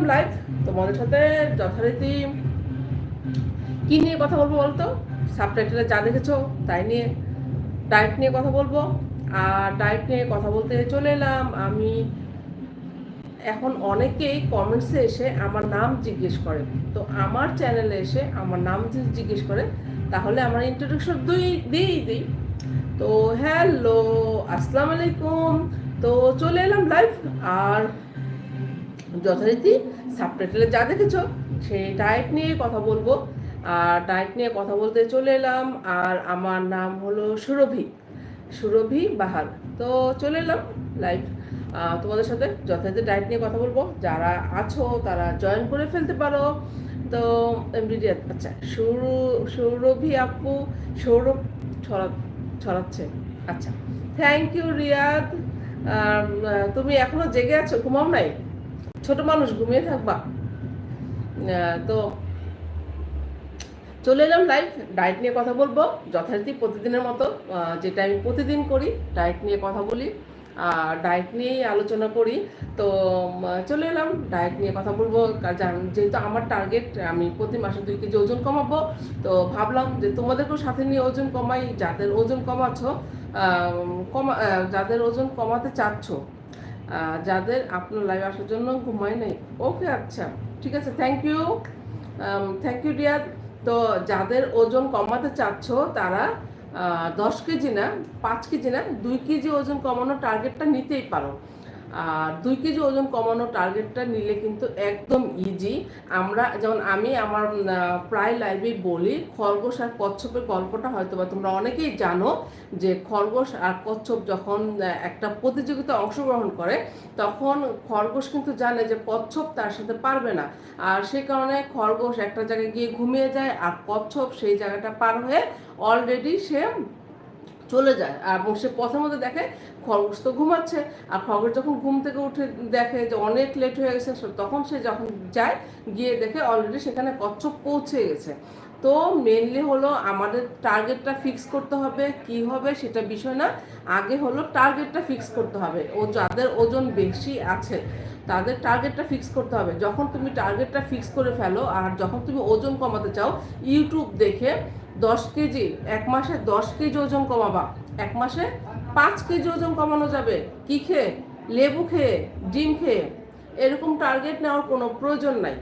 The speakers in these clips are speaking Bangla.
এলাম লাইভ তোমাদের সাথে যথারীতি কি নিয়ে কথা বলব বলতো? সাবটাইটেলে যা দেখেছ, তাই নিয়ে ডায়েট নিয়ে কথা বলব। আর ডায়েট নিয়ে কথা বলতে চলে এলাম। আমি এখন অনেকেই কমেন্টসে এসে আমার নাম জিজ্ঞেস করে। তো আমার চ্যানেলে এসে আমার নাম যদি জিজ্ঞেস করে, তাহলে আমার ইন্ট্রোডাকশন দুই দিই দিই। তো হ্যালো আসসালামু আলাইকুম। তো চলে এলাম লাইভ আর যথারীতি সাবটাইটেলে যা দেখেছ সেই ডায়েট নিয়ে কথা বলব। আর ডায়েট নিয়ে কথা বলতে চলে এলাম, আর আমার নাম হলো সুরভি। সুরভি বাহার। তো চলে এলাম লাইভ তোমাদের সাথে যথারীতি ডায়েট নিয়ে কথা বলব। যারা আছো, তারা জয়েন করে ফেলতে পারো। তো এমডিডি আচ্ছা সৌর, সৌরভি আপু, সৌরভ ছড়া ছড়াচ্ছে। আচ্ছা থ্যাংক ইউ রিয়াদ। তুমি এখনও জেগে আছো? ঘুমাও নাই? ছোট মানুষ ঘুমিয়ে থাকবা। তো চলে এলাম লাইভ ডায়েট নিয়ে কথা বলব। যথারীতি প্রতিদিনের মতো যেটা আমি প্রতিদিন করি ডায়েট নিয়ে কথা বলি। আর ডায়েট নিয়েই আলোচনা করি। তো চলে এলাম ডায়েট নিয়ে কথা বলব। যেহেতু আমার টার্গেট আমি প্রতি মাসে দুই কেজি ওজন কমাবো। তো ভাবলাম যে তোমাদেরকেও সাথে নিয়ে ওজন কমাই, যাদের ওজন কমাচ্ছ কমা যাদের ওজন কমাতে চাচ্ছ যাদের আপনার লাইভ আসার জন্য ঘুমায় নাই। ওকে আচ্ছা। ঠিক আছে thank you thank you Riyad তো যাদের ওজন কমাতে চাচ্ছ, তারা দশ কেজি না, পাঁচ কেজি না, দুই কেজি ওজন কমানোর টার্গেটটা নিতেই পারো। আর দুই কেজি ওজন কমানোর টার্গেটটা নিলে কিন্তু একদম ইজি আমরা যেমন আমি আমার প্রায় লাইভে বলি, খরগোশ আর কচ্ছপের গল্পটা হয়তো বা তোমরা অনেকেই জানো যে খরগোশ আর কচ্ছপ যখন একটা প্রতিযোগিতা অংশগ্রহণ করে, তখন খরগোশ কিন্তু জানে যে কচ্ছপ তার সাথে পারবে না। আর সেই কারণে খরগোশ একটা জায়গায় গিয়ে ঘুমিয়ে যায় আর কচ্ছপ সেই জায়গাটা পার হয়ে অলরেডি সে চলে যায়। আর এবং সে পথের মধ্যে দেখে খরগোশ তো ঘুমাচ্ছে। আর খরগোশ যখন ঘুম থেকে উঠে দেখে যে অনেক লেট হয়ে গেছে তখন সে যখন যায়, গিয়ে দেখে অলরেডি সেখানে কচ্ছপ পৌঁছে গেছে। তো মেনলি হলো আমাদের টার্গেটটা ফিক্স করতে হবে। কি হবে সেটা বিষয় না। আগে হলো টার্গেটটা ফিক্স করতে হবে। ও যাদের ওজন বেশি আছে, তাদের টার্গেটটা ফিক্স করতে হবে। যখন তুমি টার্গেটটা ফিক্স করে ফেলো, আর যখন তুমি ওজন কমাতে চাও ইউটিউব দেখে দশ কেজি, এক মাসে দশ কেজি ওজন কমাবা। এক মাসে পাঁচ কেজি ওজন কমানো যাবে। কি খেয়ে? লেবু খেয়ে, ডিম খেয়ে। এরকম টার্গেট নেওয়ার কোনো প্রয়োজন নাই।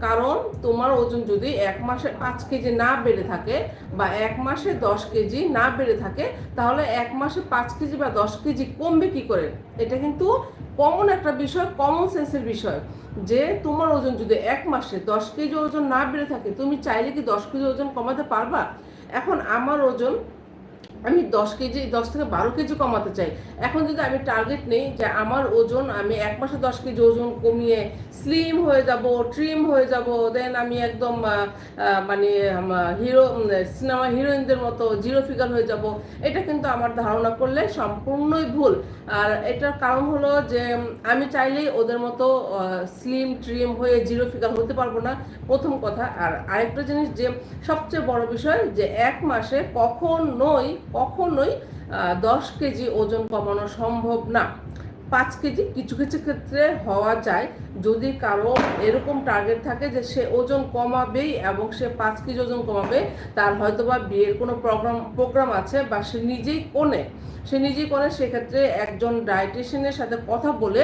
কারণ তোমার ওজন যদি এক মাসে পাঁচ কেজি না বেড়ে থাকে বা এক মাসে দশ কেজি না বেড়ে থাকে, তাহলে এক মাসে পাঁচ কেজি বা দশ কেজি কমবে কি করে? এটা কিন্তু কমন একটা বিষয় কমন সেন্সের বিষয়। যে তোমার ওজন যদি এক মাসে দশ কেজি ওজন না বেড়ে থাকে, তুমি চাইলে কি দশ কেজি ওজন কমাতে পারবা? এখন আমার ওজন আমি দশ কেজি, দশ থেকে বারো কেজি কমাতে চাই। এখন যদি আমি টার্গেট নেই যে আমার ওজন, আমি এক মাসে দশ কেজি ওজন কমিয়ে স্লিম হয়ে যাব ট্রিম হয়ে যাব দেন আমি একদম মানে হিরো সিনেমা হিরোইনদের মতো জিরো ফিগার হয়ে যাব। এটা কিন্তু আমার ধারণা করলে সম্পূর্ণই ভুল। আর এটার কারণ হলো যে, আমি চাইলেই ওদের মতো স্লিম ট্রিম হয়ে জিরো ফিগার হতে পারব না। প্রথম কথা। আর আরেকটা জিনিস যে, সবচেয়ে বড় বিষয় যে, এক মাসে কখনোই কখনোই দশ কেজি ওজন কমানো সম্ভব না। পাঁচ কেজি কিছু কিছু ক্ষেত্রে হওয়া যায়, যদি কারও এরকম টার্গেট থাকে যে সে ওজন কমাবেই এবং সে পাঁচ কেজি ওজন কমাবে, তার হয়তো বা বিয়ের কোনো প্রোগ্রাম প্রোগ্রাম আছে বা সে নিজেই কোনে। সে নিজেই কোনে, সেক্ষেত্রে একজন ডায়েটিশিয়ানের সাথে কথা বলে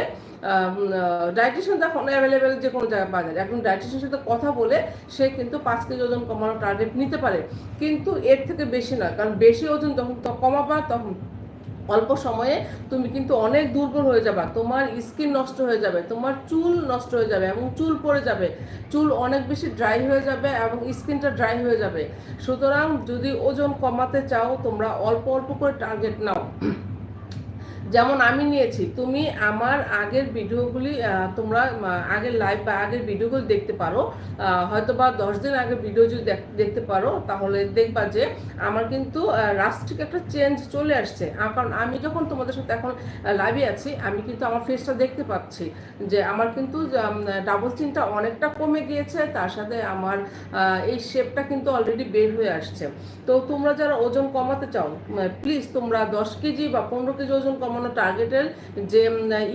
ডায়েটিশিয়ান তখন অ্যাভেলেবেল যে কোনো জায়গায় পাওয়া যায় একজন ডায়েটিশিয়ানের সাথে কথা বলে সে কিন্তু পাঁচ কেজি ওজন কমানোর টার্গেট নিতে পারে। কিন্তু এর থেকে বেশি না কারণ বেশি ওজন যখন কমাবা, তখন অল্প সময়ে তুমি কিন্তু অনেক দুর্বল হয়ে যাবে। তোমার স্কিন নষ্ট হয়ে যাবে, তোমার চুল নষ্ট হয়ে যাবে এবং চুল পড়ে যাবে। চুল অনেক বেশি ড্রাই হয়ে যাবে এবং স্কিনটা ড্রাই হয়ে যাবে। সুতরাং যদি ওজন কমাতে চাও, তোমরা অল্প অল্প করে টার্গেট নাও। যেমন আমি নিয়েছি, তুমি আমার আগের ভিডিওগুলি তোমরা আগের লাইভ বা আগের ভিডিওগুলি দেখতে পারো। হয়তো বা দশ দিন আগের ভিডিও যদি দেখ- দেখতে পারো, তাহলে দেখবা যে আমার কিন্তু রাস্টিক একটা চেঞ্জ চলে আসছে। কারণ আমি যখন তোমাদের সাথে এখন লাইভে আছি, আমি কিন্তু আমার ফেসটা দেখতে পাচ্ছি যে আমার কিন্তু ডাবল চিনটা অনেকটা কমে গিয়েছে, তার সাথে আমার এই শেপটা কিন্তু অলরেডি বের হয়ে আসছে। তো তোমরা যারা ওজন কমাতে চাও প্লিজ তোমরা দশ কেজি বা পনেরো কেজি ওজন কমানো কমানো টার্গেটের যে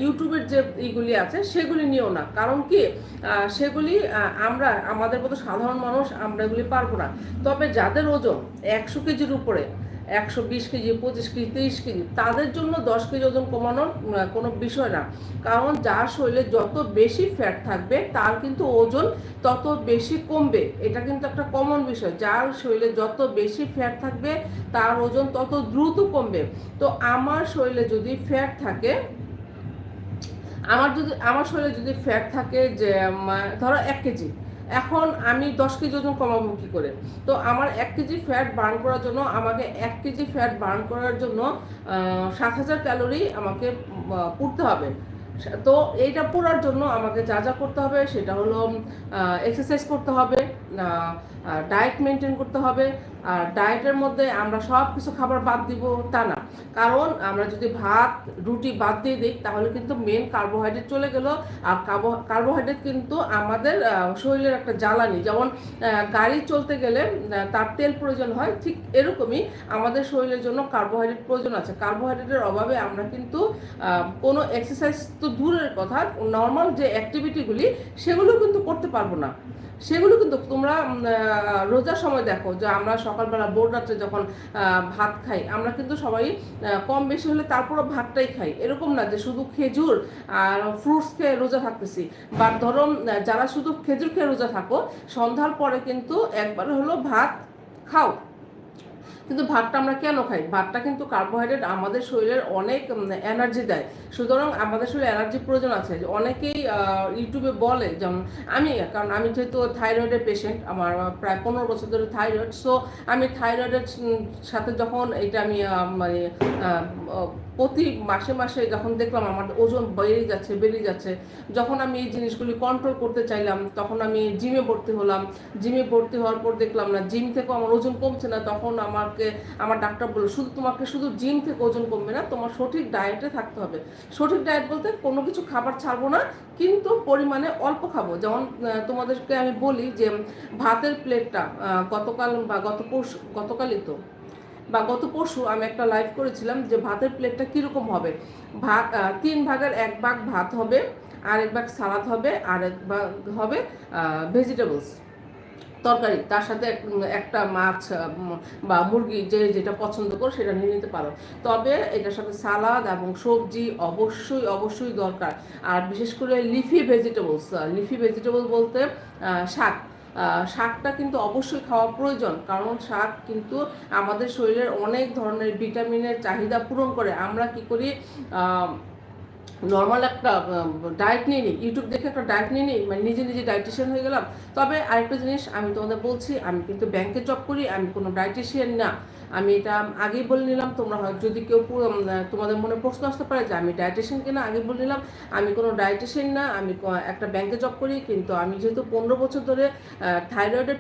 ইউটিউবের যে ইগুলি আছে, সেগুলি নিও না। কারণ কি সেগুলি আমরা, আমাদের মতো সাধারণ মানুষ আমরা এগুলি পারব না। তবে যাদের ওজন একশো কেজির উপরে একশো বিশ কেজি, পঁচিশ কেজি, তিরিশ কেজি, তাদের জন্য দশ কেজি ওজন কমানোর কোনো বিষয় না। কারণ যার শরীরে যত বেশি ফ্যাট থাকবে, তার কিন্তু ওজন তত বেশি কমবে। এটা কিন্তু একটা কমন বিষয়। যার শরীরে যত বেশি ফ্যাট থাকবে, তার ওজন তত দ্রুত কমবে। তো আমার শরীরে যদি ফ্যাট থাকে, আমার যদি, আমার শরীরে যদি ফ্যাট থাকে যে ধরো এক কেজি এখন আমি দশ কেজি ওজন কমাবো কী করে? তো আমার এক কেজি ফ্যাট বার্ন করার জন্য, আমাকে এক কেজি ফ্যাট বার্ন করার জন্য সাত হাজার ক্যালোরি আমাকে পুড়তে হবে। তো এইটা পড়ার জন্য আমাকে যা যা করতে হবে, সেটা হলো এক্সারসাইজ করতে হবে ডায়েট মেনটেন করতে হবে। আর ডায়েটের মধ্যে আমরা সব কিছু খাবার বাদ দিব তা না। কারণ আমরা যদি ভাত, রুটি বাদ দিয়ে দিই, তাহলে কিন্তু মেন কার্বোহাইড্রেট চলে গেল। আর কার্বোহাইড্রেট কিন্তু আমাদের শরীরের একটা জ্বালানি। যেমন গাড়ি চলতে গেলে তার তেল প্রয়োজন হয়, ঠিক এরকমই আমাদের শরীরের জন্য কার্বোহাইড্রেট প্রয়োজন আছে। কার্বোহাইড্রেটের অভাবে আমরা কিন্তু কোনো এক্সারসাইজ তো দূরের কথা নর্মাল যে অ্যাক্টিভিটিগুলি সেগুলো কিন্তু করতে পারব না। সেগুলো কিন্তু তোমরা রোজার সময় দেখো যে আমরা সকালবেলা বোর রাত্রে যখন ভাত খাই, আমরা কিন্তু সবাই কম বেশি হলে তারপরও ভাতটাই খাই। এরকম না যে শুধু খেজুর আর ফ্রুটস খেয়ে রোজা থাকতেছি। বা ধরো যারা শুধু খেজুর খেয়ে রোজা থাকো, সন্ধ্যার পরে কিন্তু একবার হলো ভাত খাও। কিন্তু ভাতটা আমরা কেন খাই? ভাতটা কিন্তু কার্বোহাইড্রেট আমাদের শরীরের অনেক এনার্জি দেয়। সুতরাং আমাদের শরীরে এনার্জি প্রয়োজন আছে। অনেকেই ইউটিউবে বলে যেমন, আমি, কারণ আমি যেহেতু থাইরয়েডের পেশেন্ট আমার প্রায় পনেরো বছর ধরে থাইরয়েড সো আমি থাইরয়েডের সাথে যখন এটা আমি মানে প্রতি মাসে মাসে যখন দেখলাম আমার ওজন বেড়ে যাচ্ছে বেড়ে যাচ্ছে, যখন আমি এই জিনিসগুলি কন্ট্রোল করতে চাইলাম, তখন আমি জিমে ভর্তি হলাম। জিমে ভর্তি হওয়ার পর দেখলাম না জিম থেকেও আমার ওজন কমছে না, তখন আমাকে, আমার ডাক্তার বলল, শুধু তোমাকে শুধু জিম থেকে ওজন কমবে না, তোমার সঠিক ডায়েটে থাকতে হবে। সঠিক ডায়েট বলতে কোনো কিছু খাবার ছাড়বো না, কিন্তু পরিমাণে অল্প খাব। যেমন তোমাদেরকে আমি বলি যে, ভাতের প্লেটটা গতকাল বা গত পরশু, গতকালই তো বা গত পরশু আমি একটা লাইভ করেছিলাম যে ভাতের প্লেটটা কীরকম হবে? ভাত তিন ভাগের এক ভাগ ভাত হবে আর এক ভাগ সালাদ হবে আর এক ভাগ হবে ভেজিটেবলস তরকারি। তার সাথে একটা মাছ বা মুরগি যে যেটা পছন্দ করো সেটা নিয়ে নিতে পারো। তবে এটার সাথে সালাদ এবং সবজি অবশ্যই অবশ্যই দরকার। আর বিশেষ করে লিফি ভেজিটেবলস লিফি ভেজিটেবল বলতে শাক। শাকটা কিন্তু অবশ্যই খাওয়া প্রয়োজন। কারণ শাক কিন্তু আমাদের শরীরের অনেক ধরনের ভিটামিনের চাহিদা পূরণ করে। আমরা কি করি নর্মাল একটা ডায়েট নিয়ে নিই। ইউটিউব দেখে একটা ডায়েট নিয়ে নিই মানে নিজে নিজে ডায়েটিশিয়ান হয়ে গেলাম। তবে আরেকটা জিনিস আমি তোমাদের বলছি, আমি কিন্তু ব্যাংকে জব করি, আমি কোনো ডায়েটিশিয়ান না। আমি এটা আগেই বলে নিলাম, তোমরা হয় যদি কেউ তোমাদের মনে প্রশ্ন আসতে পারে যে আমি ডায়েটিশিয়ান কিনা আগে বলে নিলাম, আমি কোনো ডায়েটিশিয়ান না, আমি একটা ব্যাংকে জব করি, কিন্তু আমি যেহেতু পনেরো বছর ধরে থাইরয়েডের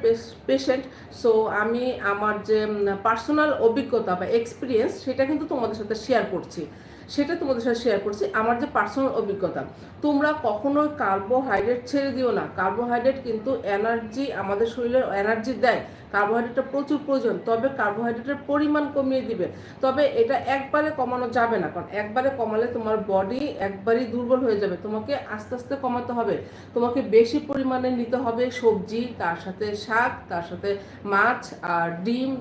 পেশেন্ট সো আমি আমার যে পার্সোনাল অভিজ্ঞতা বা এক্সপিরিয়েন্স সেটা কিন্তু তোমাদের সাথে শেয়ার করছি। সেটা তোমাদের সাথে শেয়ার করছি। আমার যে পার্সোনাল অভিজ্ঞতা, তোমরা কখনোই কার্বোহাইড্রেট ছেড়ে দিও না। কার্বোহাইড্রেট কিন্তু এনার্জি আমাদের শরীরের এনার্জি দেয়। কার্বোহাইড্রেটটা প্রচুর প্রয়োজন, তবে কার্বোহাইড্রেটের পরিমাণ কমিয়ে দিবে। তবে এটা একবারে কমানো যাবে না, কারণ একবারে কমালে তোমার বডি একবারই দুর্বল হয়ে যাবে। তোমাকে আস্তে আস্তে কমাতে হবে, তোমাকে বেশি পরিমাণে নিতে হবে সবজি, তার সাথে শাক, তার সাথে মাছ আর ডিম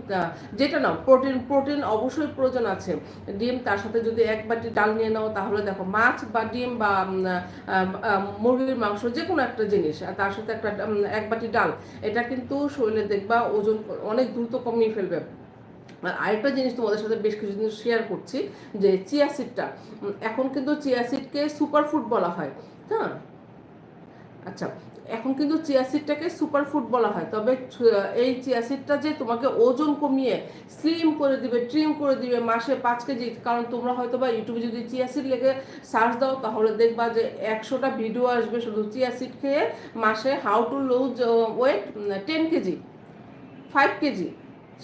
যেটা নাও প্রোটিন প্রোটিন অবশ্যই প্রয়োজন আছে। ডিম, তার সাথে যদি এক বাটি ডাল নিয়ে নাও, তাহলে দেখো মাছ বা ডিম বা মুরগির মাংস যে কোনো একটা জিনিস, আর তার সাথে একটা এক বাটি ডাল, এটা কিন্তু শরীরে দেখবা ওজন অনেক দ্রুত কমিয়ে ফেলবে। আর আরেকটা জিনিস তোমাদের সাথে বেশ কিছু জিনিস শেয়ার করছি, যে চিয়া সিডটা এখন কিন্তু চিয়া সিডকে সুপার ফুড বলা হয় হ্যাঁ? আচ্ছা এখন কিন্তু চিয়া সিডটাকে সুপার ফুড বলা হয়, তবে এই চিয়া সিডটা যে তোমাকে ওজন কমিয়ে স্লিম করে দিবে ট্রিম করে দিবে মাসে পাঁচ কেজি, কারণ তোমরা হয়তো বা ইউটিউবে যদি চিয়া সিড লেগে সার্চ দাও, তাহলে দেখবা যে একশোটা ভিডিও আসবে শুধু চিয়া সিড খেয়ে মাসে how to lose weight ten KG. Five KG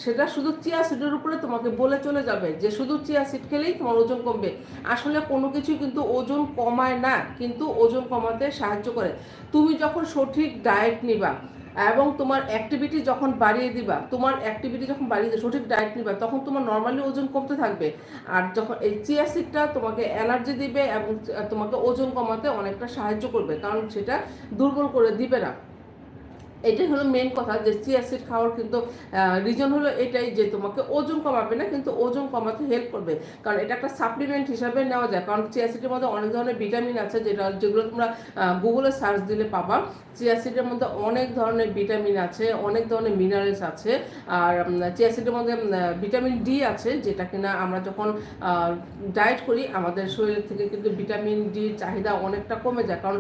সেটা শুধু চিয়া সিডের উপরে তোমাকে বলে চলে যাবে যে শুধু চিয়া সিড খেলেই তোমার ওজন কমবে। আসলে কোনো কিছু কিন্তু ওজন কমায় না, কিন্তু ওজন কমাতে সাহায্য করে। তুমি যখন সঠিক ডায়েট নিবা এবং তোমার অ্যাক্টিভিটি যখন বাড়িয়ে দিবা, তোমার অ্যাক্টিভিটি যখন বাড়িয়ে দিবে, সঠিক ডায়েট নিবা, তখন তোমার নর্মালি ওজন কমতে থাকবে। আর যখন এই চিয়া সিডটা তোমাকে এনার্জি দিবে এবং তোমাকে ওজন কমাতে অনেকটা সাহায্য করবে, কারণ সেটা দুর্বল করে দিবে না। এটাই হলো মেন কথা যে চিয়া সিড খাওয়ার কিন্তু রিজন হলো এটাই যে তোমাকে ওজন কমাবে না, কিন্তু ওজন কমাতে হেল্প করবে। কারণ এটা একটা সাপ্লিমেন্ট হিসাবে নেওয়া যায়। কারণ চিয়া সিডের মধ্যে অনেক ধরনের ভিটামিন আছে যেটা, যেগুলো তোমরা গুগলে সার্চ দিলে পাবা। চিয়া সিডের মধ্যে অনেক ধরনের ভিটামিন আছে, অনেক ধরনের মিনারেলস আছে। আর চিয়া সিডের মধ্যে ভিটামিন ডি আছে, যেটা কিনা আমরা যখন ডায়েট করি, আমাদের শরীর থেকে কিন্তু ভিটামিন ডির চাহিদা অনেকটা কমে যায়। কারণ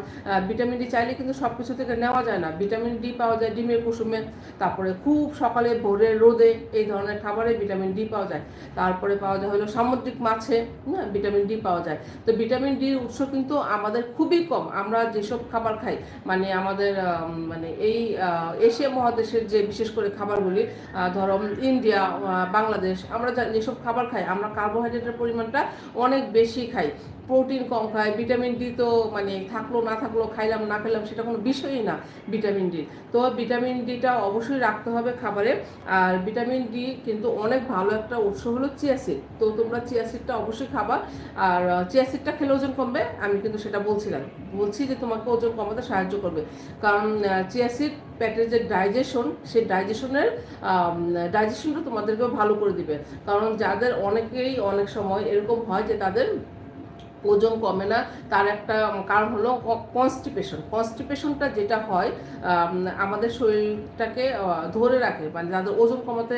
ভিটামিন ডি চাইলে কিন্তু সব কিছু থেকে নেওয়া যায় না। ভিটামিন ডি পাওয়া যায়, ডিমের কুসুমে, তারপরে খুব সকালে ভোরে রোদে এই ধরনের খাবারে ভিটামিন ডি পাওয়া যায়। তারপরে পাওয়া যায় হলো সামুদ্রিক মাছে হ্যাঁ ভিটামিন ডি পাওয়া যায়। তো ভিটামিন ডির উৎস কিন্তু আমাদের খুবই কম। আমরা যেসব খাবার খাই মানে আমাদের মানে এই এশিয়া মহাদেশের যে বিশেষ করে খাবারগুলি ধরো ইন্ডিয়া বাংলাদেশ, আমরা যেসব খাবার খাই, আমরা কার্বোহাইড্রেটের পরিমাণটা অনেক বেশি খাই। প্রোটিন কম খায়, ভিটামিন ডি তো মানে থাকল, না থাকল, খাইলাম, না খেলাম সেটা কোনো বিষয়ই না ভিটামিন ডি। তো ভিটামিন ডিটা অবশ্যই রাখতে হবে খাবারে। আর ভিটামিন ডি কিন্তু অনেক ভালো একটা উৎস হলো চিয়াসিড। তো তোমরা চিয়াসিডটা অবশ্যই খাবা। আর চিয়াসিডটা খেলে ওজন কমবে, আমি কিন্তু সেটা বলছিলাম। বলছি যে তোমাকে ওজন কমাতে সাহায্য করবে। কারণ চিয়াসিড পেটের যে ডাইজেশন, সেই ডাইজেশনের ডাইজেশনটা তোমাদেরকেও ভালো করে দিবে। কারণ যাদের অনেকেই অনেক সময় এরকম হয় যে তাদের ওজন কমে না, তার একটা কারণ হলো কনস্টিপেশন কনস্টিপেশনটা যেটা হয় আমাদের শরীরটাকে ধরে রাখে মানে যাদের ওজন কমাতে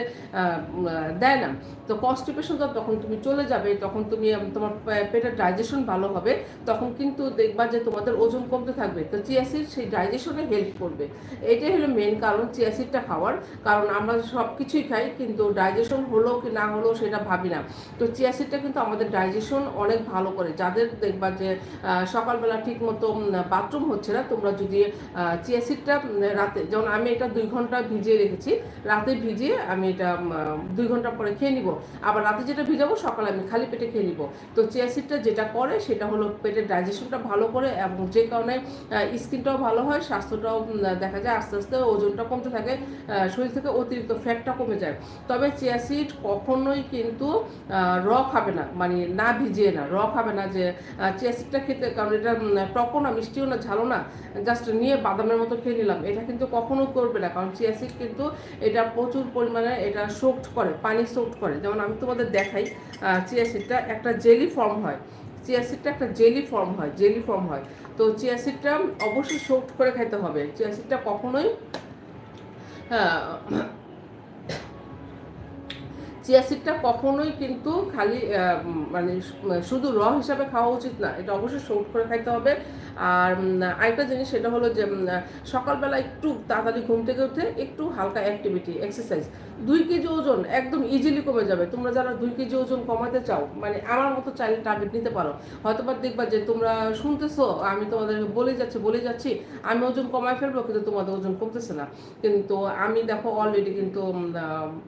দেয় না। তো কনস্টিপেশনটা তখন তুমি চলে যাবে, তখন তুমি তোমার পেটের ডাইজেশন ভালো হবে, তখন কিন্তু দেখবা যে তোমাদের ওজন কমতে থাকবে। তো চিয়াসিড সেই ডাইজেশনে হেল্প করবে। এটাই হলো মেন কারণ চিয়াসিডটা খাওয়ার। কারণ আমরা সব কিছুই খাই, কিন্তু ডাইজেশন হলো কি না হলো সেটা ভাবি না। তো চিয়াসিডটা কিন্তু আমাদের ডাইজেশন অনেক ভালো করে, যাদের যাদের দেখবা যে সকালবেলা ঠিক মতো বাথরুম হচ্ছে না। তোমরা যদি চিয়াসিডটা রাতে, যেমন আমি এটা দুই ঘণ্টা ভিজিয়ে রেখেছি, রাতে ভিজিয়ে আমি এটা দুই ঘণ্টা পরে খেয়ে নিব। আবার রাতে যেটা ভিজাবো, সকালে আমি খালি পেটে খেয়ে নিব। তো চিয়াসিডটা যেটা করে, সেটা হলো পেটের ডাইজেশনটা ভালো করে এবং যে কারণে স্কিনটাও ভালো হয়, স্বাস্থ্যটাও দেখা যায় আস্তে আস্তে ওজনটা কমতে থাকে শরীর থেকে অতিরিক্ত ফ্যাটটা কমে যায়। তবে চিয়াসিড কখনোই কিন্তু র খাবে না মানে না ভিজিয়ে না, র খাবে না যে চিয়া সিডটা খেতে, কারণ এটা টকও না, মিষ্টিও না ঝালো না জাস্ট নিয়ে বাদামের মতো খেয়ে নিলাম। এটা কিন্তু কখনো করবে না, কারণ চিয়া সিড কিন্তু এটা প্রচুর পরিমাণে এটা সোক্ট করে, পানি সোক্ট করে। যেমন আমি তোমাদের দেখাই চিয়া সিডটা একটা জেলি ফর্ম হয়। চিয়া সিডটা একটা জেলি ফর্ম হয়, জেলি ফর্ম হয়। তো চিয়া সিডটা অবশ্যই সোক্ট করে খাইতে হবে। চিয়া সিডটা কখনোই হ্যাঁ চিয়া সিডটা কখনোই কিন্তু খালি মানে শুধু র হিসাবে খাওয়া উচিত না, এটা অবশ্যই শোট করে খাইতে হবে। আর আরেকটা জিনিস সেটা হলো যে সকালবেলা একটু তাড়াতাড়ি ঘুম থেকে উঠে একটু হালকা অ্যাক্টিভিটি এক্সারসাইজ দুই কেজি ওজন একদম ইজিলি কমে যাবে। তোমরা যারা দুই কেজি ওজন কমাতে চাও মানে আমার মতো চাইলে টার্গেট নিতে পারো। হয়তো বা দেখবা যে তোমরা শুনতেছো, আমি তোমাদেরকে বলে যাচ্ছি বলে যাচ্ছি, আমি ওজন কমায় ফেলব, কিন্তু তোমাদের ওজন কমতেছে না। কিন্তু আমি দেখো অলরেডি কিন্তু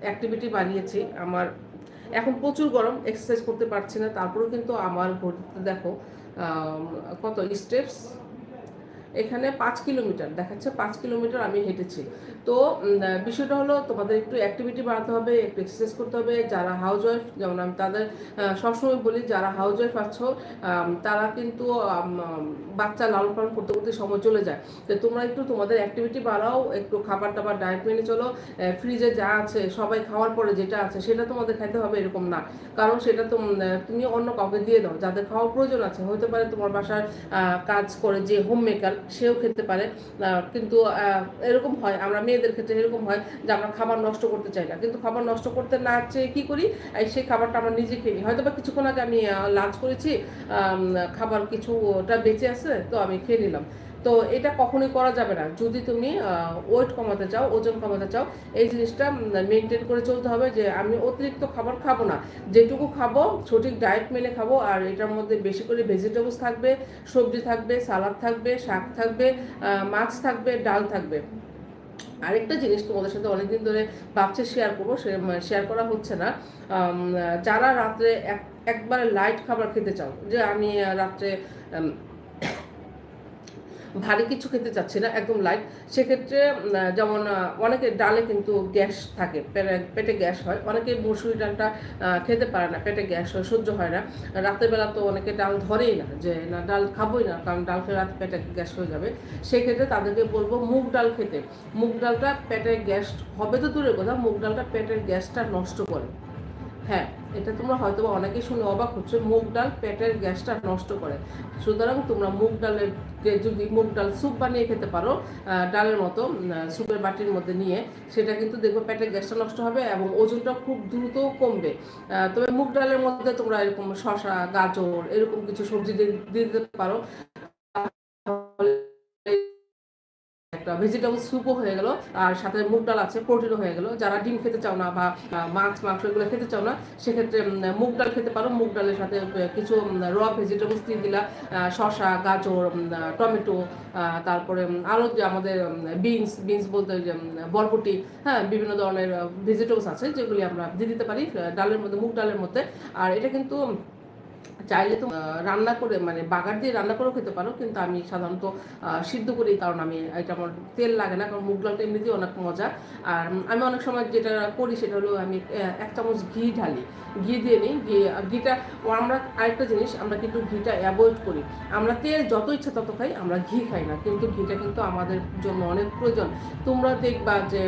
অ্যাক্টিভিটি বানিয়েছি। আমার এখন প্রচুর গরম এক্সারসাইজ করতে পারছি না। তারপরেও কিন্তু আমার ঘড়িতে দেখো কত স্টেপস এখানে পাঁচ কিলোমিটার, দেখাচ্ছে পাঁচ কিলোমিটার আমি হেঁটেছি। তো বিষয়টা হলো তোমাদের একটু অ্যাক্টিভিটি বাড়াতে হবে, একটু এক্সারসাইজ করতে হবে। যারা হাউস ওয়াইফ যেমন আমি তাদের সবসময় বলি, যারা হাউস ওয়াইফ আছো তারা কিন্তু বাচ্চা লালন পালন করতে করতে সময় চলে যায়। তো তোমরা একটু তোমাদের অ্যাক্টিভিটি বাড়াও, একটু খাবার টাবার ডায়েট মেনে চলো। ফ্রিজে যা আছে, সবাই খাওয়ার পরে যেটা আছে, সেটা তোমাদের খাইতে হবে, এরকম না। কারণ সেটা তো তুমি অন্য কাউকে দিয়ে দাও, যাদের খাওয়ার প্রয়োজন আছে। হতে পারে তোমার বাসার কাজ করে যে হোম মেকার সেও খেতে পারে। কিন্তু এরকম হয়, আমরা মেয়েদের ক্ষেত্রে এরকম হয় যে আমরা খাবার নষ্ট করতে চাই না। কিন্তু খাবার নষ্ট করতে না চেয়ে কী করি? সেই খাবারটা আমরা নিজে খেয়ে নিই। হয়তো বা কিছুক্ষণ আগে আমি লাঞ্চ করেছি খাবার কিছুটা বেঁচে আছে, তো আমি খেয়ে নিলাম। তো এটা কখনোই করা যাবে না। যদি তুমি ওয়েট কমাতে চাও, ওজন কমাতে চাও, এই জিনিসটা মেনটেন করে চলতে হবে যে আমি অতিরিক্ত খাবার খাব না। যেটুকু খাব, সঠিক ডায়েট মেনে খাব, আর এটার মধ্যে বেশি করে ভেজিটেবলস থাকবে, সবজি থাকবে সালাদ থাকবে, শাক থাকবে মাছ থাকবে, ডাল থাকবে। আরেকটা জিনিস তোমাদের সাথে অনেকদিন ধরে ভাবছে শেয়ার করব, সে শেয়ার করা হচ্ছে না। যারা রাত্রে এক, একবারে লাইট খাবার খেতে চাও, যে আমি রাত্রে ভারী কিছু খেতে চাচ্ছি না, একদম লাইট সেক্ষেত্রে যেমন অনেকে ডালে কিন্তু গ্যাস থাকে পেটে- গ্যাস হয়। অনেকে মুসুরি ডালটা খেতে পারে না, পেটে গ্যাস হয়, সহ্য হয় না। রাতের বেলা তো অনেকে ডাল ধরেই না, যে না, ডাল খাবোই না, কারণ ডাল খেলে রাতে পেটে গ্যাস হয়ে যাবে। সেক্ষেত্রে তাদেরকে বলব মুগ ডাল খেতে। মুগ ডালটা পেটের গ্যাস, হবে তো দূরের কথা, মুগ ডালটা পেটের গ্যাসটা নষ্ট করে। হ্যাঁ এটা তোমরা হয়তো বা অনেকেই শুনে অবাক হচ্ছে, মুগ ডাল পেটের গ্যাসটা নষ্ট করে। সুতরাং তোমরা মুগ ডালের যদি মুগ ডাল স্যুপ বানিয়ে খেতে পারো ডালের মতো স্যুপের বাটির মধ্যে নিয়ে, সেটা কিন্তু দেখবে পেটের গ্যাসটা নষ্ট হবে এবং ওজনটা খুব দ্রুত কমবে। তবে মুগ ডালের মধ্যে তোমরা এরকম শশা গাজর, এরকম কিছু সবজি দিয়ে দিতে পারো। ভেজিটেবল স্যুপও হয়ে গেল। আর সাথে মুগ ডাল আছে প্রোটিনও হয়ে গেল। যারা ডিম খেতে চাও না বা মাছ, মাংস এগুলো খেতে চাও না, সেক্ষেত্রে মুগ ডাল খেতে পারো। মুগ ডালের সাথে কিছু র ভেজিটেবলস দিয়ে দিলা। শসা, গাজর টমেটো তারপরে আরও যে আমাদের বিনস বিনস বলতে বরবটি হ্যাঁ বিভিন্ন ধরনের ভেজিটেবলস আছে, যেগুলি আমরা দিয়ে দিতে পারি ডালের মধ্যে, মুগ ডালের মধ্যে। আর এটা কিন্তু চাইলে তো রান্না করে মানে বাগার দিয়ে রান্না করেও খেতে পারো, কিন্তু আমি সাধারণত সিদ্ধ করি, কারণ আমি, এটা আমার তেল লাগে না, কারণ মুগ ডালটা এমনিতেই অনেক মজা। আর আমি অনেক সময় যেটা করি, সেটা হলো আমি এক চামচ ঘি ঢালি। ঘি দিয়ে নিই, ঘি ঘিটা আমরা আরেকটা জিনিস, আমরা কিন্তু ঘিটা অ্যাভয়েড করি। আমরা তেল যত ইচ্ছা তত খাই, আমরা ঘি খাই না, কিন্তু ঘিটা কিন্তু আমাদের জন্য অনেক প্রয়োজন। তোমরা দেখবা যে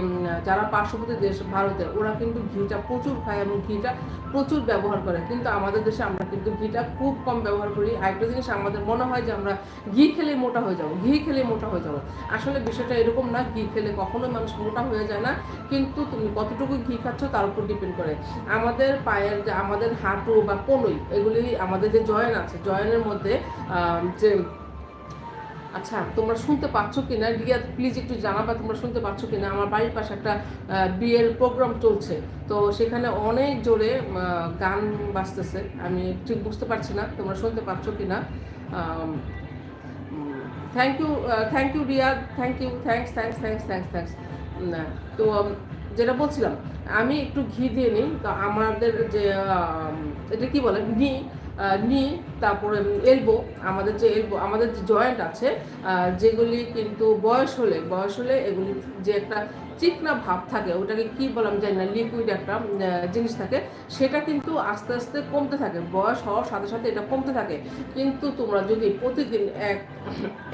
যারা পার্শ্ববর্তী দেশ ভারতের ওরা কিন্তু ঘিটা প্রচুর খায় এবং ঘিটা প্রচুর ব্যবহার করে। কিন্তু আমাদের দেশে আমরা কিন্তু ঘিটা খুব কম ব্যবহার করি। আরেকটা জিনিস আমাদের মনে হয় যে আমরা ঘি খেলে মোটা হয়ে যাব, ঘি খেলে মোটা হয়ে যাব। আসলে বিষয়টা এরকম না, ঘি খেলে কখনো মানুষ মোটা হয়ে যায় না। কিন্তু তুমি কতটুকু ঘি খাচ্ছ তার উপর ডিপেন্ড করে। আমাদের পায়ের যে, আমাদের হাঁটু বা কোনোই, এগুলি আমাদের যে জয়েন আছে, জয়েনের মধ্যে যে আচ্ছা তোমরা শুনতে পাচ্ছ কিনা? রিয়া প্লিজ একটু জানাবা তোমরা শুনতে পাচ্ছ কি না আমার বাড়ির পাশে একটা বিয়ের প্রোগ্রাম চলছে। তো সেখানে অনেক জোরে গান বাজতেছে। আমি ঠিক বুঝতে পারছি না তোমরা শুনতে পাচ্ছ কিনা। Thank you thank you Riya thank you thanks thanks thanks thanks thanks তো যেটা বলছিলাম আমি একটু ঘি দিয়ে নিই। তো আমাদের যে এটা কি বলে? নি। আহ, নি তারপরে এলবো, আমাদের যে এলবো, আমাদের যে জয়েন্ট আছে যেগুলি কিন্তু বয়স হলে বয়স হলে এগুলি যে একটা চিকনা ভাব থাকে, ওটাকে কি বললাম জানি না লিকুইড একটা জিনিস থাকে, সেটা কিন্তু আস্তে আস্তে কমতে থাকে, বয়স হওয়ার সাথে সাথে এটা কমতে থাকে। কিন্তু তোমরা যদি প্রতিদিন এক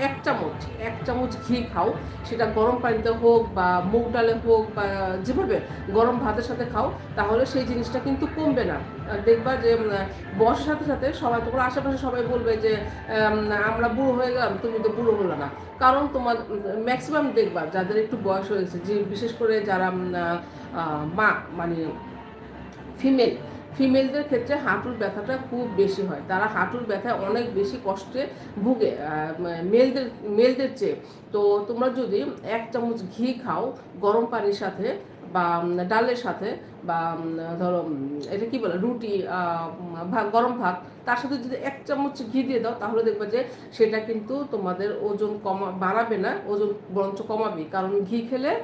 এক চামচ এক চামচ ঘি খাও, সেটা গরম পানিতে হোক বা মুগ ডালে হোক বা যেভাবে গরম ভাতের সাথে খাও, তাহলে সেই জিনিসটা কিন্তু কমবে না। দেখবা যে বয়সের সাথে সাথে সবাই, তোমার আশেপাশে সবাই বলবে যে আমরা বুড়ো হয়ে গেলাম, তুমি তো বুড়ো হলো না। কারণ তোমার ম্যাক্সিমাম দেখবা, যাদের একটু বয়স হয়েছে, যে, বিশেষ করে যারা মা মানে ফিমেল ফিমেলদের ক্ষেত্রে হাঁটুর ব্যথাটা খুব বেশি হয়। তারা হাঁটুর ব্যথায় অনেক বেশি কষ্টে ভুগে মেলদের মেলদের চেয়ে। তো তোমরা যদি এক চামচ ঘি খাও গরম পানির সাথে বা ডালের সাথে বা ধরো এটা কি বলে, রুটি ভাত- গরম ভাত, তার সাথে যদি এক চামচ ঘি দিয়ে দাও, তাহলে দেখবে যে সেটা কিন্তু তোমাদের ওজন কমা, বাড়াবে না, ওজন বরঞ্চ কমাবে। কারণ ঘি খেলে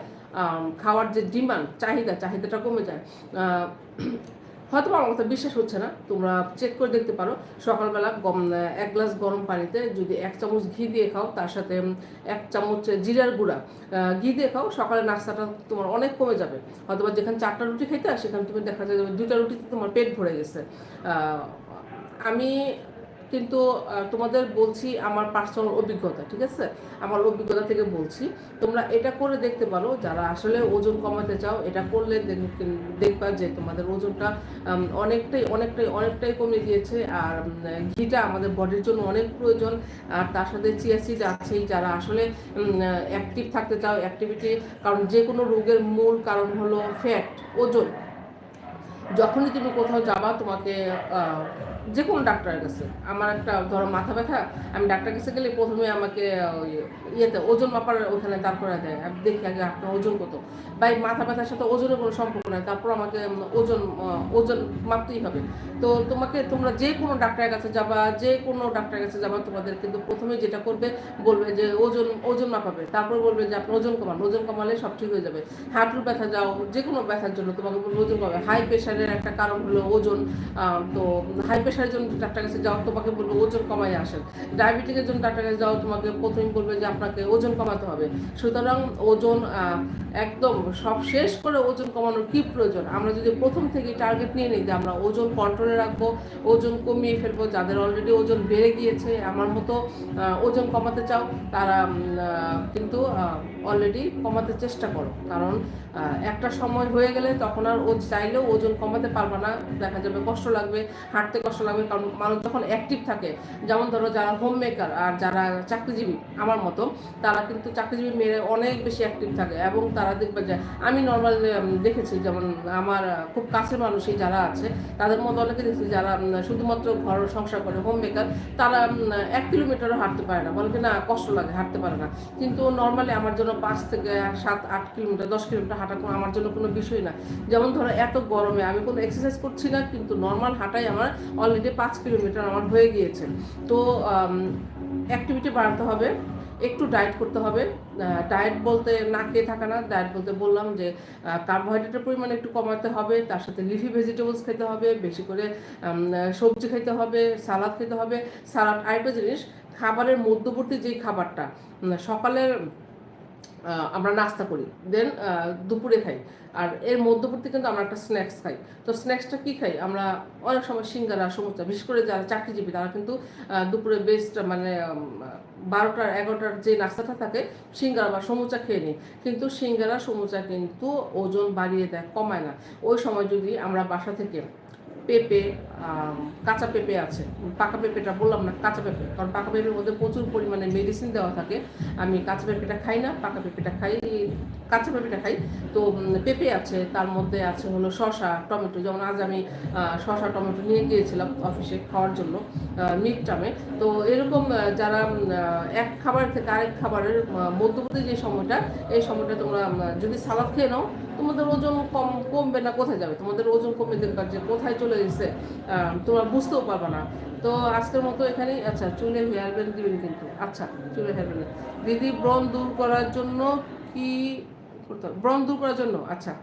খাওয়ার যে ডিমান্ড, চাহিদা, চাহিদাটা কমে যায়। হয়তো আমার কথা বিশ্বাস হচ্ছে না, তোমরা চেক করে দেখতে পারো। সকালবেলা গম, এক গ্লাস গরম পানিতে যদি এক চামচ ঘি দিয়ে খাও, তার সাথে এক চামচ জিরার গুঁড়া ঘি দিয়ে খাও, সকালে নাস্তাটা তোমার অনেক কমে যাবে। হয়তোবা যেখানে চারটা রুটি খেতে সেখানে তুমি দেখা যাবে দুইটা রুটিতে তোমার পেট ভরে গেছে। আমি কিন্তু তোমাদের বলছি আমার পার্সোনাল অভিজ্ঞতা, ঠিক আছে? আমার অভিজ্ঞতা থেকে বলছি। তোমরা এটা করে দেখতে পারো, যারা আসলে ওজন কমাতে চাও, এটা করলে দেখ- দেখবা যে তোমাদের ওজনটা অনেকটাই অনেকটাই অনেকটাই কমে গিয়েছে। আর ঘিটা আমাদের বডির জন্য অনেক প্রয়োজন। আর তার সাথে চিয়াসিড আছেই। যারা আসলে অ্যাক্টিভ থাকতে চাও অ্যাক্টিভিটি কারণ যে কোনো রোগের মূল কারণ হলো ফ্যাট ওজন। যখনই তুমি কোথাও যাবা, তোমাকে যে কোনো ডাক্তারের কাছে। আমার একটা ধরো মাথা ব্যথা, আমি ডাক্তারের কাছে গেলে প্রথমে আমাকে ওই ইয়েতে, ওজন মাপার ওখানে দাঁড় করে দেয়। দেখি আগে আপনার ওজন কত। ভাই, মাথা ব্যথার সাথে ওজনের কোনো সম্পর্ক নাই, তারপর আমাকে ওজন ওজন মাপতেই হবে। তো তোমাকে, তোমরা যে কোনো ডাক্তারের কাছে যাবা, যে কোনো ডাক্তারের কাছে যাবা, তোমাদের কিন্তু প্রথমে যেটা করবে, বলবে যে ওজন ওজন মাপাবে। তারপর বলবে যে আপনি ওজন কমান। ওজন কমালে সব ঠিক হয়ে যাবে। হাঁটুর ব্যথা যাও, যে কোনো ব্যথার জন্য তোমাকে বলবে ওজন কমাবে। হাই প্রেশারের একটা কারণ হলো ওজন তো হাই প্রেশারের জন্য ডাক্তারের কাছে যাও, তোমাকে বলবে ওজন কমাই আসেন ডায়াবেটিকের জন্য ডাক্তারের কাছে যাও, তোমাকে প্রথমে বলবে যে আপনাকে ওজন কমাতে হবে। সুতরাং ওজন একদম সব শেষ করে ওজন কমানোর কি প্রয়োজন? আমরা যদি প্রথম থেকে টার্গেট নিয়ে নিই যে আমরা ওজন কন্ট্রোলে রাখব, ওজন কমিয়ে ফেলব, যাদের অলরেডি ওজন বেড়ে গিয়েছে, আমার মতো ওজন কমাতে চাও, তারা কিন্তু অলরেডি কমাতে চেষ্টা করো। কারণ একটা সময় হয়ে গেলে তখন আর ও চাইলেও ওজন কমাতে পারবে না। দেখা যাবে কষ্ট লাগবে, হাঁটতে কষ্ট লাগবে, কারণ মানুষ যখন অ্যাক্টিভ থাকে, যেমন ধরো যারা হোম মেকার আর যারা চাকরিজীবী, আমার মতো, তারা কিন্তু চাকরিজীবী মেয়েরা অনেক বেশি অ্যাক্টিভ থাকে এবং তারা দেখবে যে, আমি নর্মাল দেখেছি যেমন আমার খুব কাছের মানুষই যারা আছে, তাদের মধ্যে অনেকে দেখছি যারা শুধুমাত্র ঘর সংসার করে হোম মেকার তারা এক কিলোমিটারও হাঁটতে পারে না। বলে না, কষ্ট লাগে, হাঁটতে পারে না। কিন্তু নর্মালি আমার জন্য পাঁচ থেকে সাত, আট কিলোমিটার দশ কিলোমিটার হাঁটা কোনো, আমার জন্য কোনো বিষয় না। যেমন ধরো, এত গরমে আমি কোনো এক্সারসাইজ করছি না, কিন্তু নর্মাল হাঁটাই আমার অলরেডি পাঁচ কিলোমিটার আমার হয়ে গিয়েছে। তো অ্যাক্টিভিটি বাড়াতে হবে। একটু ডায়েট করতে হবে। ডায়েট বলতে না খেয়ে থাকা না, ডায়েট বলতে বললাম যে কার্বোহাইড্রেটের পরিমাণ একটু কমাতে হবে, তার সাথে লিফি ভেজিটেবলস খেতে হবে, বেশি করে সবজি খেতে হবে, সালাদ খেতে হবে। সালাদ আরেকটা জিনিস, খাবারের মধ্যবর্তী যেই খাবারটা সকালের আমরা নাস্তা করি। দেন দুপুরে খাই। আর এর মধ্যবর্তী কিন্তু আমরা একটা স্ন্যাক্স খাই। তো স্ন্যাক্সটা কী খাই? আমরা অনেক সময় সিঙ্গারা, সমুচা, বিশেষ করে যারা চাকরিজীবী, তারা কিন্তু দুপুরে বেস্ট মানে বারোটার, এগারোটার যে নাস্তাটা থাকে, সিঙ্গারা বা সমুচা খেয়ে নিই। কিন্তু সিঙ্গারা, সমুচা কিন্তু ওজন বাড়িয়ে দেয়, কমায় না। ওই সময় যদি আমরা বাসা থেকে পেঁপে কাঁচা পেঁপে আছে। পাকা পেঁপেটা বললাম না, কাঁচা পেঁপে। কারণ পাকা পেঁপের মধ্যে প্রচুর পরিমাণে মেডিসিন দেওয়া থাকে। আমি কাঁচা পেঁপেটা খাই না, পাকা পেঁপেটা খাই কাঁচা পেঁপেটা খাই। তো পেঁপে আছে, তার মধ্যে আছে হলো শসা, টমেটো। যেমন আজ আমি শসা, টমেটো নিয়ে গিয়েছিলাম অফিসে খাওয়ার জন্য মিড টামে। তো, এরকম যারা এক খাবার থেকে আরেক খাবারের মধ্যবর্তী যে সময়টা, এই সময়টা তোমরা যদি সালাদ খেয়ে নাও, তোমাদের ওজন কম, কমবে না কোথায় যাবে? তোমাদের ওজন কমে দেখবে যে কোথায় চলে গেছে তোমরা বুঝতেও পারবে না। তো, আজকের মতো এখানেই। আচ্ছা চুলে হেয়ার ব্যান্ড দিবেন কিন্তু। আচ্ছা চুলে হেয়ার ব্যান্ড দিদি ব্রণ দূর করার জন্য কি করতে হবে? ব্রণ দূর করার জন্য? আচ্ছা।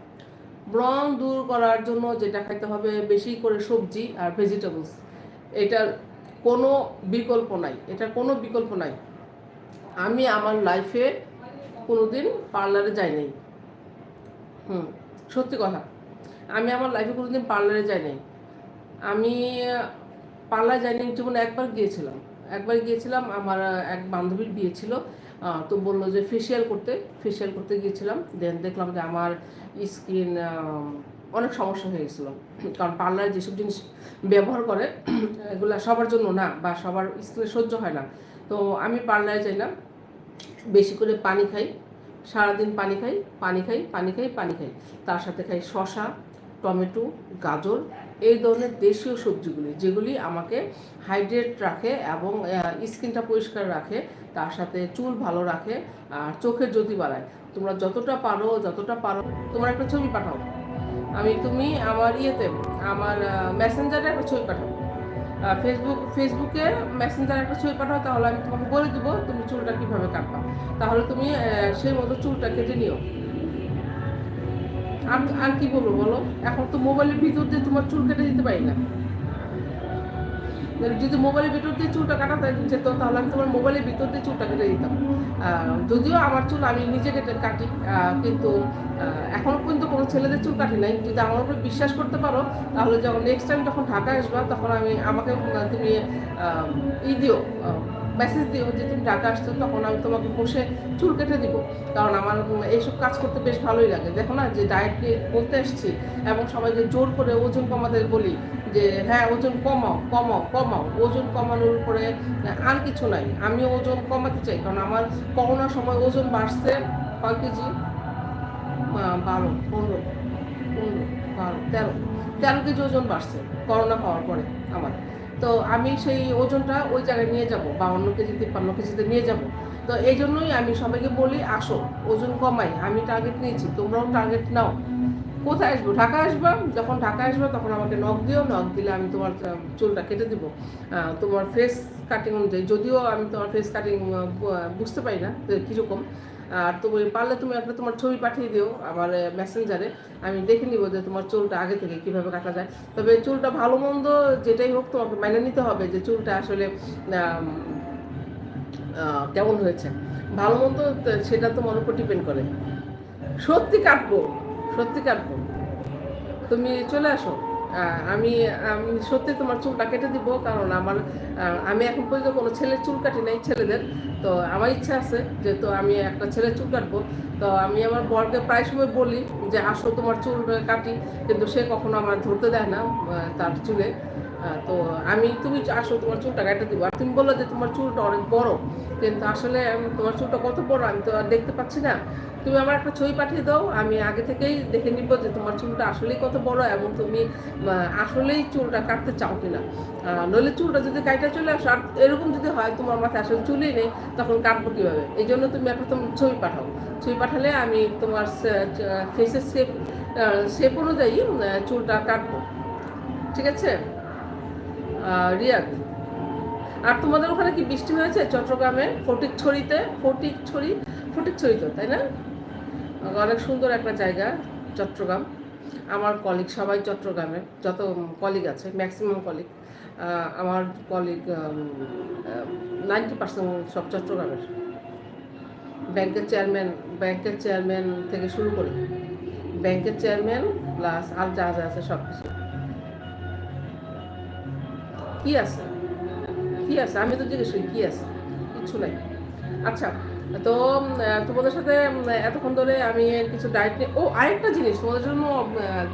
ব্রণ দূর করার জন্য যেটা খাইতে হবে বেশি করে সবজি আর ভেজিটেবলস এটার কোনো বিকল্প নাই। এটার কোনো বিকল্প নাই। আমি আমার লাইফে কোনোদিন পার্লারে যাই নাই। হুম, সত্যি কথা। আমি আমার লাইফে কোনোদিন পার্লারে যাই নাই। আমি পার্লার যাইনি জীবনে একবার গিয়েছিলাম। একবার গিয়েছিলাম, আমার এক বান্ধবীর বিয়ে ছিল। তো বলল যে ফেসিয়াল করতে ফেসিয়াল করতে গিয়েছিলাম। দেন দেখলাম যে আমার স্কিন অনেক সমস্যা হয়ে গেছিল। কারণ পার্লারে যেসব জিনিস ব্যবহার করে, এগুলো সবার জন্য না বা সবার স্কিনে সহ্য হয় না। তো আমি পার্লারে যাই না বেশি করে পানি খাই, সারাদিন পানি খাই পানি খাই পানি খাই পানি খাই। তার সাথে খাই শশা টমেটো, গাজর এই ধরনের দেশীয় সবজিগুলি, যেগুলি আমাকে হাইড্রেট রাখে এবং স্কিনটা পরিষ্কার রাখে, তার সাথে চুল ভালো রাখে আর চোখের জ্যোতি বাড়ায়। তোমরা যতটা পারো যতটা পারো, তোমার একটা ছবি পাঠাও। আমি, তুমি আমার ইয়েতে, আমার মেসেঞ্জারে একটা ছবি পাঠাও। ফেসবুক ফেসবুকে মেসেঞ্জারে একটা ছবি পাঠাও, তাহলে আমি তোমাকে বলে দেবো তুমি চুলটা কীভাবে কাটবা। তাহলে তুমি সেই মতো চুলটা কেটে নিও। আর আর কি বলব বলো? এখন তো মোবাইলের ভিতর দিয়ে তোমার চুল কেটে দিতে পারি না। যদি মোবাইলের ভিতর দিয়ে চুলটা কাটাতে যেত তাহলে আমি তোমার মোবাইলের ভিতর দিয়ে চুলটা কেটে দিতাম। যদিও আমার চুল আমি নিজে কেটে কাটি কিন্তু আহ, এখনও পর্যন্ত কোনো ছেলেদের চুল কাটি নাই। যদি আমার উপরে বিশ্বাস করতে পারো তাহলে যখন নেক্সট টাইম যখন ঢাকায় আসবা তখন আমি আমাকে তুমি ই দিও মেসেজ দিও যে তুমি ঢাকা আসছো, তখন আমি তোমাকে বসে চুল কেটে দিব। কারণ আমার, এইসব কাজ করতে বেশ ভালোই লাগে। দেখো না, যে ডায়েট বলতে এসছি এবং সবাইকে জোর করে ওজন কমাতে বলি যে হ্যাঁ ওজন কমাও কমাও কমাও। ওজন কমানোর উপরে আর কিছু নাই। আমি ওজন কমাতে চাই। কারণ আমার করোনার সময় ওজন বাড়ছে। কয় কেজি? বারো, পনেরো পনেরো, বারো, তেরো। তেরো কেজি ওজন বাড়ছে করোনা হওয়ার পরে আমার। তো আমি সেই ওজনটা ওই জায়গায় নিয়ে যাব বাউন্ন কেজি তিপ্পান্ন কেজিতে নিয়ে যাব। তো এই জন্যই আমি সবাইকে বলি, আসো, ওজন কমাই, আমি টার্গেট নিয়েছি, তোমরাও টার্গেট নাও। কোথায় আসব? ঢাকা আসবা? যখন ঢাকা আসবে, তখন আমাকে নখ দিও নখ দিলে আমি তোমার চুলটা কেটে দিব। তোমার ফেস কাটিং অনুযায়ী, যদিও আমি তোমার ফেস কাটিং বুঝতে পারি না কীরকম আর তুমি পারলে তুমি একটা তোমার ছবি পাঠিয়ে দিও আমার মেসেঞ্জারে আমি দেখে নিব যে তোমার চুলটা আগে থেকে কীভাবে কাটা যায়। তবে চুলটা ভালো মন্দ যেটাই হোক তোমাকে মেনে নিতে হবে যে চুলটা আসলে কেমন হয়েছে। ভালো মন্দ সেটা তোমার উপর ডিপেন্ড করে। সত্যি কাটবো সত্যি কাটবো। তুমি চলে আসো। আমি আমি সত্যি তোমার চুলটা কেটে দিব, কারণ আমার আমি এখন পর্যন্ত কোনো ছেলের চুল কাটি নাই, ছেলেদের। তো আমার ইচ্ছা আছে যে তো আমি একটা ছেলের চুল কাটবো, তো আমি আমার বরকে প্রায় সময় বলি যে, আসো তোমার চুল কাটি। কিন্তু সে কখনো আমার ধরতে দেয় না তার চুলে। তো আমি তুমি আসো, তোমার চুলটা কেটে দিব। আর তুমি বলল যে তোমার চুলটা অনেক বড়। কিন্তু আসলে তোমার চুলটা কত বড় আমি তো আর দেখতে পাচ্ছি না। তুমি আমার একটা ছবি পাঠিয়ে দাও, আমি আগে থেকেই দেখে নিব যে তোমার চুলটা আসলেই কত বড় এবং তুমি আসলেই চুলটা কাটতে চাও কিনা। নইলে চুলটা যদি কাইটা চলে আসো, আর এরকম যদি হয় তোমার মাথায় আসলে চুলই নেই, তখন কাটবো কীভাবে? এই জন্য তুমি একটা তোমার ছবি পাঠাও। ছবি পাঠালে আমি তোমার ফেসের শেপ শেপ অনুযায়ী চুলটা কাটবো। ঠিক আছে? রিয়াদ। আর তোমাদের ওখানে কি বৃষ্টি হয়েছে? চট্টগ্রামে ফটিক ছড়িতে ফটিক ছড়ি ফটিক ছড়িতে তাই না? অনেক সুন্দর একটা জায়গা, চট্টগ্রাম। আমার কলিগ সবাই চট্টগ্রামের যত কলিগ আছে ম্যাক্সিমাম কলিগ আমার কলিগ নাইনটি পার্সেন্ট সব চট্টগ্রামের। ব্যাংকের চেয়ারম্যান ব্যাংকের চেয়ারম্যান থেকে শুরু করে। ব্যাংকের চেয়ারম্যান প্লাস আর যা যা আছে সব কিছু কি আছে? কি আছে? আমি তো জিজ্ঞেস করি, কি আছে? কিচ্ছু নাই। আচ্ছা তো তোমাদের সাথে এতক্ষণ ধরে আমি কিছু ডায়েট নিয়ে ও, আরেকটা জিনিস তোমাদের জন্য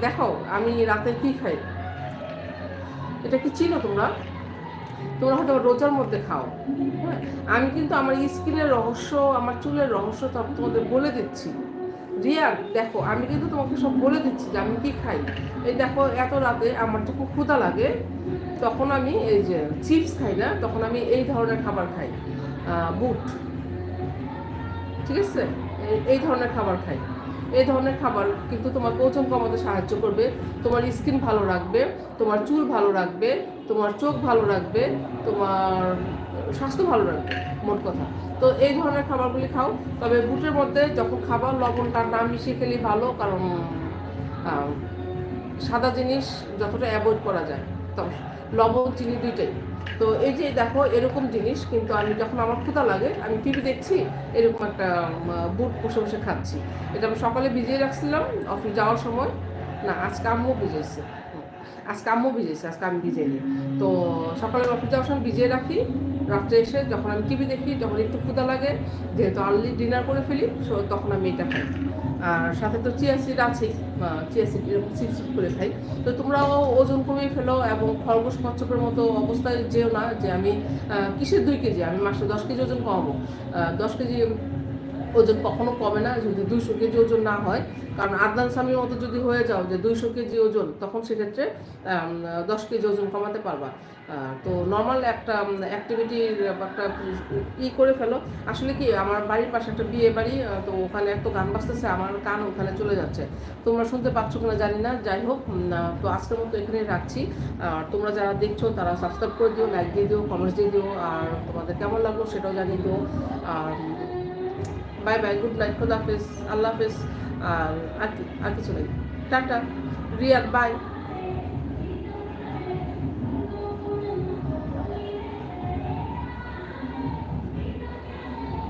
দেখাও, আমি রাতে কি খাই? এটা কি চিনো তোমরা? তোমরা হয়তো রোজার মধ্যে খাও। হ্যাঁ আমি কিন্তু আমার স্কিনের রহস্য, আমার চুলের রহস্য তো তোমাদের বলে দিচ্ছি। রিয়া, দেখো, আমি কিন্তু তোমাকে সব বলে দিচ্ছি যে আমি কি খাই। এই দেখো, এত রাতে আমার যখন ক্ষুধা লাগে তখন আমি এই যে চিপস খাই না, তখন আমি এই ধরনের খাবার খাই। বুট। ঠিক আছে? এই- ধরনের খাবার খাই। এই ধরনের খাবার কিন্তু তোমার ওজন কমাতে সাহায্য করবে, তোমার স্কিন ভালো রাখবে, তোমার চুল ভালো রাখবে, তোমার চোখ ভালো রাখবে, তোমার স্বাস্থ্য ভালো রাখবে, মোট কথা। তো এই ধরনের খাবারগুলি খাও। তবে বুটের মধ্যে যখন খাবার লবণটা না মিশিয়ে খেলে ভালো, কারণ সাদা জিনিস যতটা অ্যাভয়েড করা যায়। তো লবণ, চিনি দুইটাই। তো এই যে দেখো, এরকম জিনিস, কিন্তু আমি যখন আমার ক্ষুধা লাগে, আমি টিভি দেখছি, এরকম একটা বুট বসে বসে খাচ্ছি। এটা আমি সকালে ভিজিয়ে রাখছিলাম অফিস যাওয়ার সময়। না, আজকে আম্মু ভিজেছে। আজকে আম্মু ভিজেছে, আজকে আমি ভিজে নিই তো সকালে অফিস যাওয়ার সময় ভিজিয়ে রাখি। রাত্রে এসে যখন আমি টিভি দেখি, যখন একটু ক্ষুধা লাগে, যেহেতু আর্লি ডিনার করে ফেলি তখন আমি এটা খাই। আর সাথে তো চিয়া সিড আছেই চিয়া সিড এরকম সিপ সিপ করে খাই। তো তোমরাও ওজন কমিয়ে ফেলো এবং খরগোশ, কচ্ছপের মতো অবস্থায় যেও না যে আমি কিসের দুই কেজি? আমি মাসে দশ কেজি ওজন কমাবো। দশ কেজি ওজন কখনো কমে না, যদি দুইশো কেজি ওজন না হয়। কারণ আদনান স্বামীর মতো যদি হয়ে যাও যে দুইশো কেজি ওজন, তখন সেক্ষেত্রে দশ কেজি ওজন কমাতে পারবা। তো নর্মাল একটা অ্যাক্টিভিটির একটা ই করে ফেলো। আসলে কি, আমার বাড়ির পাশে একটা বিয়ে বাড়ি তো ওখানে এত গান বাজতেছে, আমার কান ওখানে চলে যাচ্ছে। তোমরা শুনতে পাচ্ছ কিনা জানি না, যাই হোক তো আজকের মতো এখানেই রাখছি। আর তোমরা যারা দেখছ, তারা সাবস্ক্রাইব করে দিও লাইক দিয়ে দিও কমেন্টস দিয়ে দিও, আর তোমাদের কেমন লাগল সেটাও জানিয়ে দিও। আর বাই বাই গুড নাইট খোদা হাফেজ আল্লাহ হাফেজ আর কিছু নেই। Tata Riyad bye.